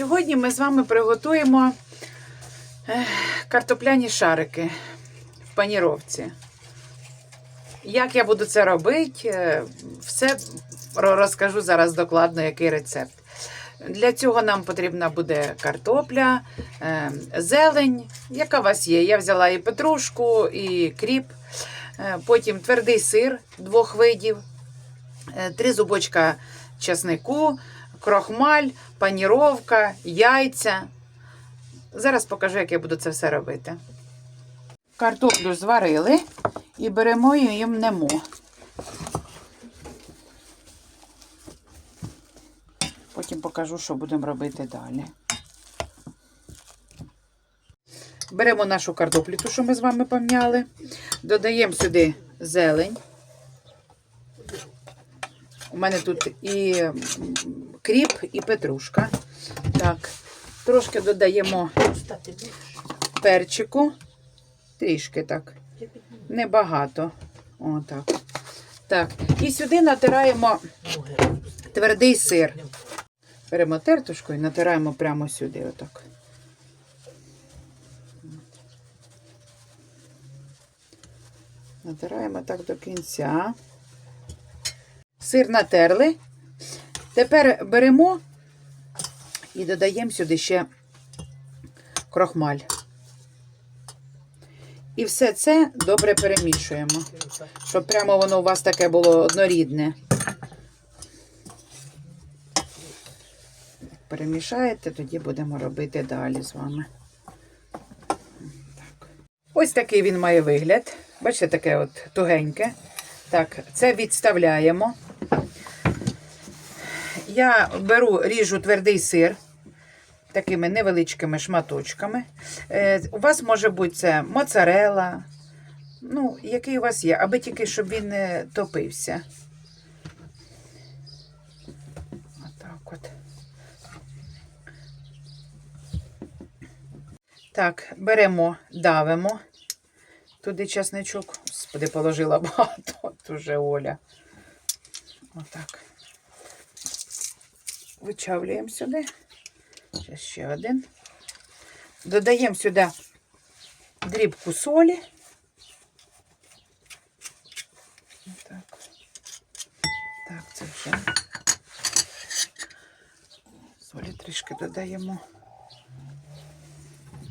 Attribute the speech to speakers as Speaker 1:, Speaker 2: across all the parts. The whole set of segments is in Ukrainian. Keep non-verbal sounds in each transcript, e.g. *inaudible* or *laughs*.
Speaker 1: Сьогодні ми з вами приготуємо е, картопляні шарики в паніровці. Як я буду це робити, е, все розкажу зараз докладно, який рецепт. Для цього нам потрібна буде картопля, е, зелень, яка у вас є. Я взяла і петрушку, і кріп, потім твердий сир двох видів, три зубочка чеснику, крохмаль, паніровка, яйця. Зараз покажу, як я буду це все робити. Картоплю зварили і беремо її мнемо. Потім покажу, що будемо робити далі. Беремо нашу картоплю, ту, що ми з вами помняли. Додаємо сюди зелень. У мене тут і кріп, і петрушка. Так, трошки додаємо перчику. Трішки так. Небагато. Отак. Так. І сюди натираємо твердий сир. Беремо тертушку і натираємо прямо сюди. Отак. Натираємо так до кінця. Сир натерли. Тепер беремо і додаємо сюди ще крохмаль. І все це добре перемішуємо, щоб прямо воно у вас таке було однорідне. Перемішаєте, тоді будемо робити далі з вами. Так. Ось такий він має вигляд. Бачите, таке от тугеньке. Так, це відставляємо. Я беру, ріжу твердий сир такими невеличкими шматочками. Е, у вас може бути це моцарела, ну, який у вас є, аби тільки щоб він не топився. Отак от. Так, беремо, давимо. Туди часничок. Господи, положила *laughs* багато. От уже Оля. Отак. Вичавлюємо сюди. Ще, ще один. Додаємо сюди дрібку солі. Так. Так, це вже. Солі трішки додаємо.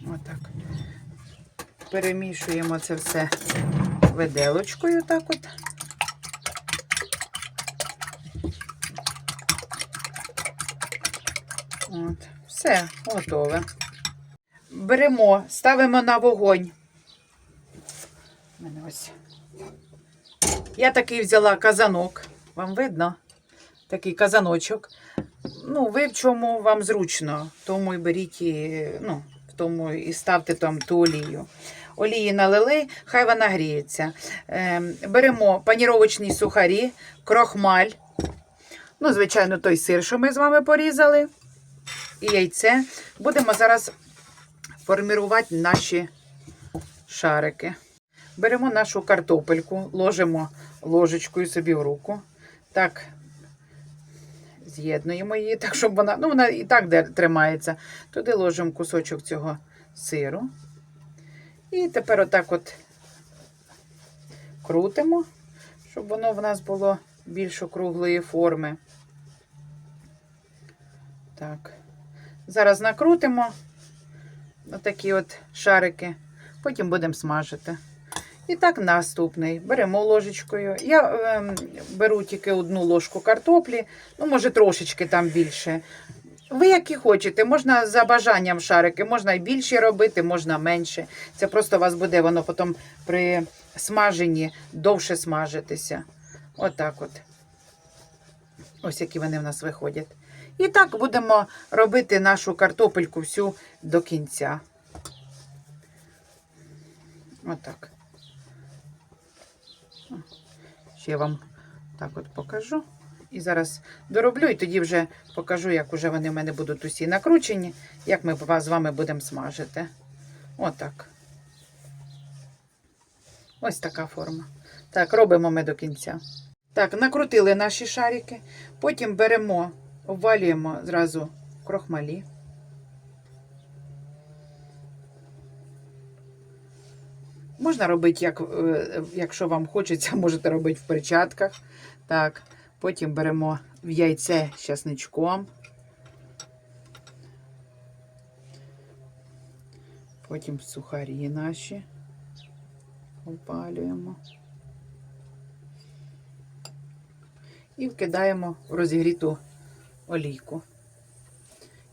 Speaker 1: Отак. Перемішуємо це все виделочкою, так от. От, все, готове. Беремо, ставимо на вогонь. Ось. Я такий взяла казанок. Вам видно? Такий казаночок. Ну, ви в чому вам зручно, тому і беріть і, ну, тому і ставте там ту олію. Олії налили, хай вона гріється. Ем, беремо паніровочні сухарі, крохмаль. Ну, звичайно, той сир, що ми з вами порізали і яйце. Будемо зараз формувати наші шарики. Беремо нашу картопельку, ложимо ложечкою собі в руку. Так, з'єднуємо її, так, щоб вона, ну, вона і так тримається. Туди ложимо кусочок цього сиру. І тепер отак от крутимо, щоб воно в нас було більш округлої форми. Так. Зараз накрутимо отакі от шарики, потім будемо смажити. І так наступний. Беремо ложечкою. Я ем, беру тільки одну ложку картоплі, ну, може, трошечки там більше. Ви які хочете, можна за бажанням шарики, можна і більше робити, можна менше. Це просто у вас буде воно потім при смаженні довше смажитися. Отак от. Ось які вони в нас виходять. І так будемо робити нашу картопельку всю до кінця. Отак. Ще вам так от покажу. І зараз дороблю, і тоді вже покажу, як уже вони в мене будуть усі накручені, як ми з вами будемо смажити. Отак. Ось така форма. Так, робимо ми до кінця. Так, накрутили наші шарики. Потім беремо, обвалюємо зразу крохмалі. Можна робити, як, е, якщо вам хочеться, *laughs* можете робити в перчатках. Так, Потім беремо в яйце з часничком. Потім сухарі наші опалюємо. І вкидаємо в розігріту олійку.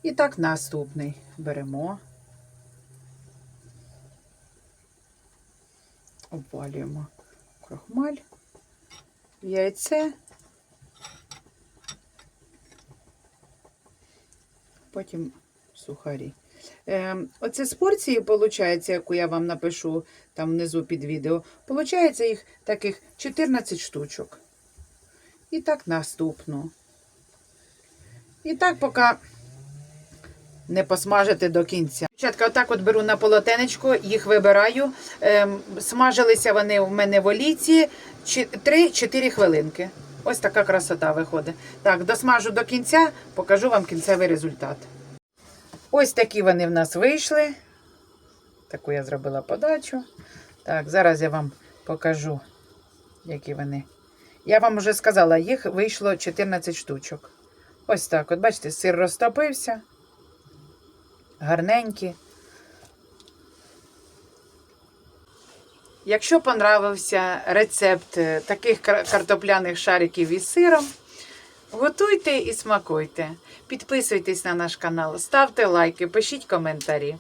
Speaker 1: І так наступний беремо. Опалюємо крохмаль, яйце. Потім сухарі. Е, оце з порції, виходить, яку я вам напишу там внизу під відео, виходить їх таких 14 штучок. І так наступну. І так, поки не посмажити до кінця. Дівчатка, отак от беру на полотенечко, їх вибираю. Ем, смажилися вони в мене в олійці 3-4 хвилинки. Ось така красота виходить. Так, досмажу до кінця, покажу вам кінцевий результат. Ось такі вони в нас вийшли. Таку я зробила подачу. Так, зараз я вам покажу, які вони. Я вам вже сказала, їх вийшло 14 штучок. Ось так. От бачите, сир розтопився. Гарненькі. Якщо понравився рецепт таких картопляних шариків із сиром, готуйте і смакуйте. Підписуйтесь на наш канал, ставте лайки, пишіть коментарі.